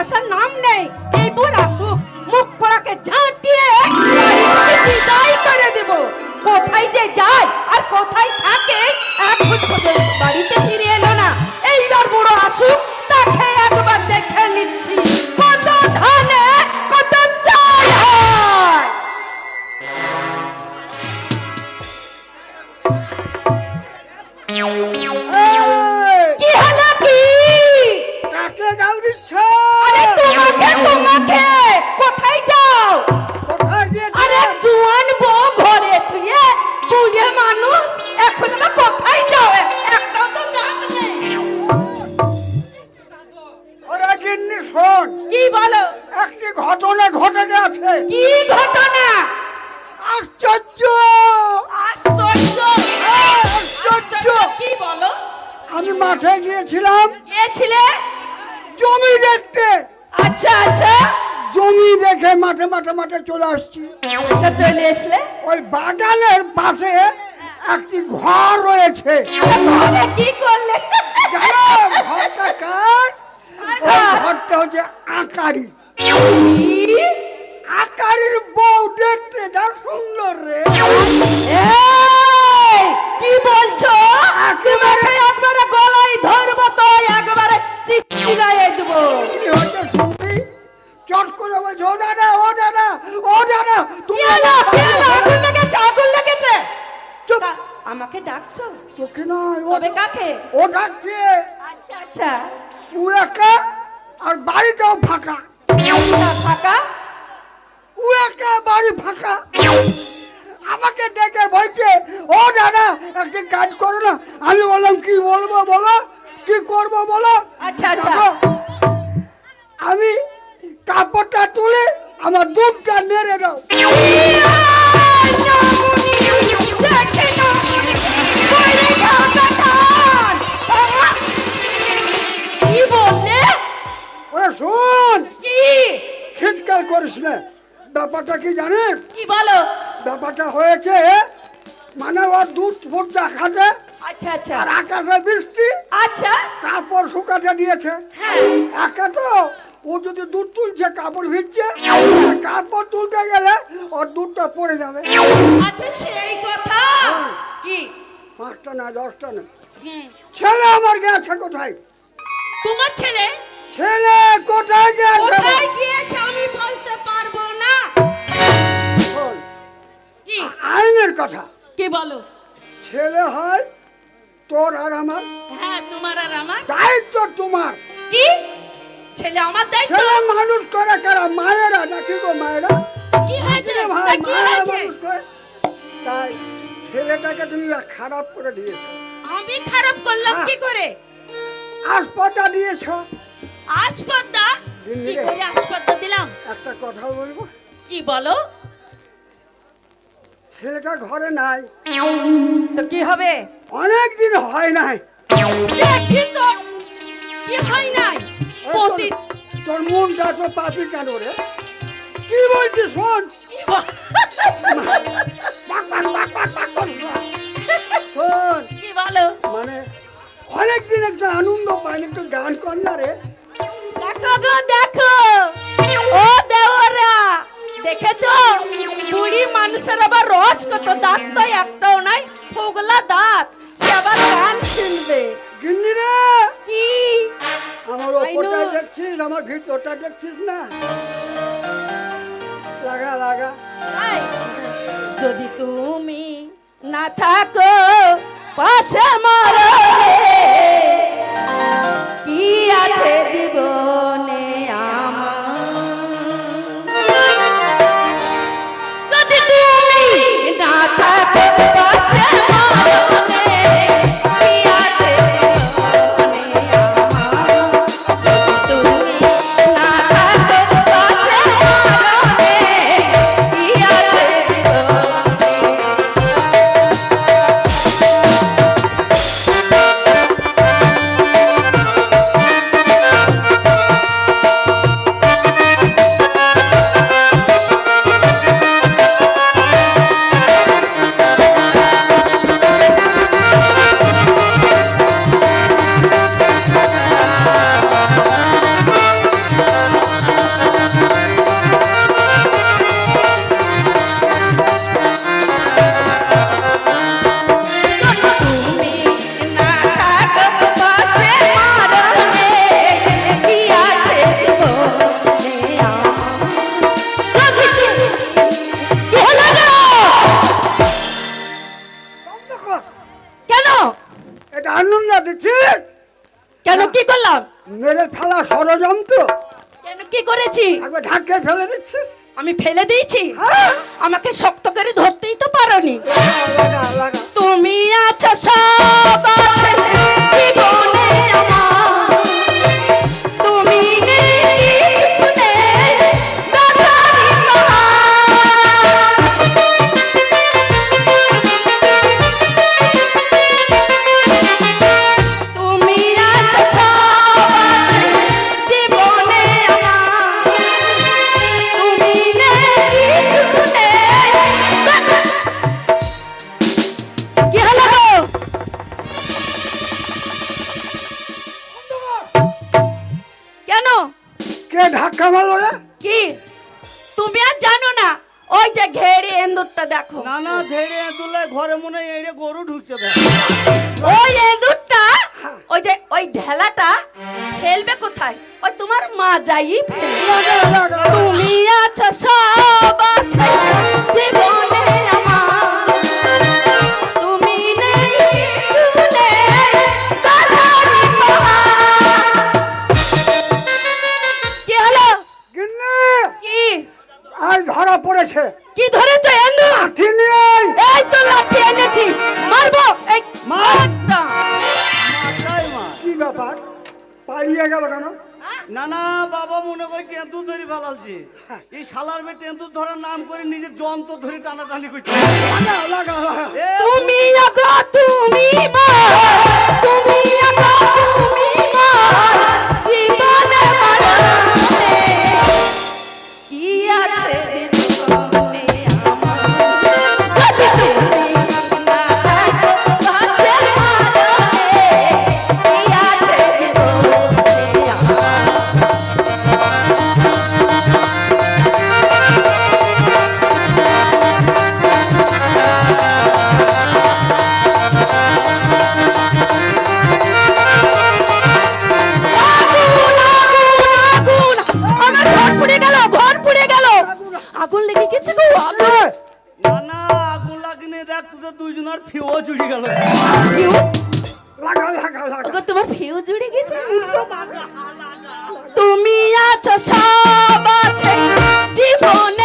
আসার নাম নেই। এই বুড় আসুক, মুখ পোড়াকে ঝাঁটিয়ে বিদায় করে দেব। কোথায় যে যায় আর কোথায় থাকে এক বাড়িতে ফিরে এলো না। এইবার বুড়ো আসুক, তাকে একবার দেখে নিচ্ছি। বুড়ে মানুষ এখন তো কোথায় যাও একটাও তো নেই। ওরা গিন্নি শোন। কি বলো? একটি ঘটনা ঘটে গেছে। কি ঘটনা? আশ্চর্য! আশ্চর্য? আশ্চর্য! কি বলো? আমি মাঠে গিয়েছিলাম। গিয়েছিলে জমি দেখতে। আচ্ছা আচ্ছা। জমি দেখে মাঠে মাঠে মাঠে চলে আসছি। তা চলে আসলে। ওই বাগানের পাশে একটি ঘর রয়েছে। ঘরে কি করলে? জানো ঘরটা কার? ওই ঘরটা হচ্ছে আকারি। আকারির বউ তবে কাকে? ও ডাকছে আচ্ছা আচ্ছা। ও একা আর বাড়িটাও ফাঁকা। ফাঁকা? ও একা বাড়ি ফাঁকা। আমাকে ডেকে বলছে ও দাদা একটি কাজ করো না। আমি বললাম কি বলব বলো? কি করব বলো? আচ্ছা আচ্ছা। আমি কাপড়টা তুলে আমার দুধটা নেড়ে দাও। খিটকাল করিস না। ব্যাপারটা কি জানিস? কি বলো? ব্যাপারটা হয়েছে মানে ওর দুধ ফুটটা খাতে আচ্ছা আচ্ছা। আর আকাশে বৃষ্টি আচ্ছা। কাপড় শুকাতে দিয়েছে। হ্যাঁ। একা তো ও যদি দুধ তুলছে কাপড় ভিজছে কাপড় তুলতে গেলে ওর দুধটা পড়ে যাবে। আচ্ছা সেই কথা। কি? পাঁচটা না দশটা না। ছেলে আমার গেছে কোথায়? তোমার ছেলে? ছেলে কোথায় গেছে? কোথায় আইনের কথা। কি বলো? ছেলে হয় তোর আর আমার। হ্যাঁ তোমার আর আমার। দায়িত্ব তোমার। কি? ছেলে আমার দায়িত্ব? ছেলে মানুষ করে কারা? মায়েরা নাকি গো মায়েরা? কি হয়েছে? ভাই কি মায়েরা হয়েছে? মানুষ করে। তাই ছেলেটাকে তুমি খারাপ করে দিয়েছ। আমি খারাপ করলাম হ্যাঁ। কি করে? আসপাতা দিয়েছ। আসপাতা কি। করে আসপাতা দিলাম? একটা কথা বলব? কি বলো? ছেলেটা ঘরে নাই। তো কি হবে? অনেক দিন হয় নাই। কি হয় নাই? তোর- তোর মনটা তো পাপি কেন রে? কি বলছিস শোন? শোন। মানে অনেক দিন একটা আনন্দ পাইনি একটু গান কর না রে। দেখো দেখো। ও দেওরা দেখেছ? মানুষের আবার রস কত? দাঁত তো একটাও নাই ফোগলা দাঁত। সে আবার গান শুনবে। কি? আমার I ওপরটা know. দেখছিস? আমার ভিতরটা দেখছিস না? লাগা লাগা। যদি তুমি না থাকো পাশে মরলে কি আছে জীবনে? কেন কি করেছি? একবার ঢাকে ফেলে দিচ্ছি। আমি ফেলে দিয়েছি? হ্যাঁ। আমাকে শক্ত করে ধরতেই তো পারোনি। তুমি আছো সব আছে। কে ধাক্কা মারলো রে কি তুমি আর জানো না ওই যে ঘেড়ে এন্দুরটা দেখো না না ঘেড়ে তুলে ঘরে মনে হয় এড়ে গরু ঢুকছে ওই এন্দুরটা ওই যে ওই ঢেলাটা ফেলবে কোথায় ওই তোমার মা যাই ফেলবে না না বাবা মনে করে এত ধরে ফেলালছি। এই শালার বেটে এত ধরার নাম করে নিজের যন্ত্র ধরে টানাটানি করছে। তুমি তুমি তুমি তুমি তোমার ফিউজ জুড়ে গেছে? তুমি আছো সব আছে। জীবনে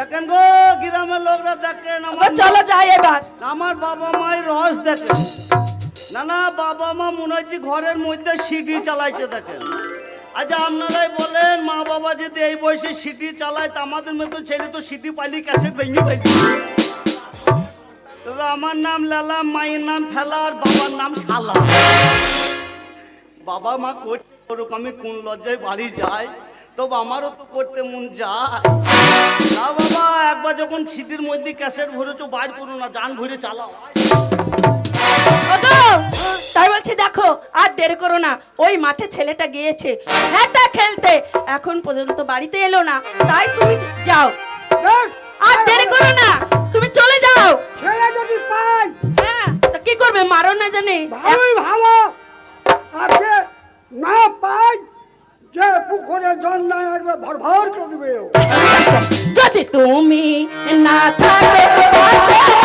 দেখেন গো গ্রামের লোকরা দেখেন আমার চলো যাই এবার। আমার বাবা মায়ের রস দেখেন। না না বাবা মা মনে হচ্ছে ঘরের মধ্যে সিডি চালাইছে দেখেন। আচ্ছা আপনারাই বলেন মা বাবা যদি এই বয়সে সিটি চালায় তা আমাদের মতন ছেলে তো সিটি পাইলি ক্যাসেট ভেঙে পাইলি তবে আমার নাম লালা মায়ের নাম ফেলা আর বাবার নাম শালা। বাবা মা করছে করুক আমি কোন লজ্জায় বাড়ি যাই তবে আমারও তো করতে মন যায়। না বাবা একবার যখন সিটির মধ্যে ক্যাসেট ভরেছো বাইর করো না যান ভরে চালাও। তাই বলছি দেখো আর দেরি করো না। ওই মাঠে ছেলেটা গিয়েছে হ্যাঁটা খেলতে। এখন পর্যন্ত বাড়িতে এলো না তাই তুমি যাও। আর দেরি করো না তুমি চলে যাও। ছেলে যদি পাই হ্যাঁ তা কি করবে মারো না জানি। ভালোই ভালো। আজকে না পাই যে পুকুরে জল না আসবে ভর ভর করবে যদি তুমি না থাকো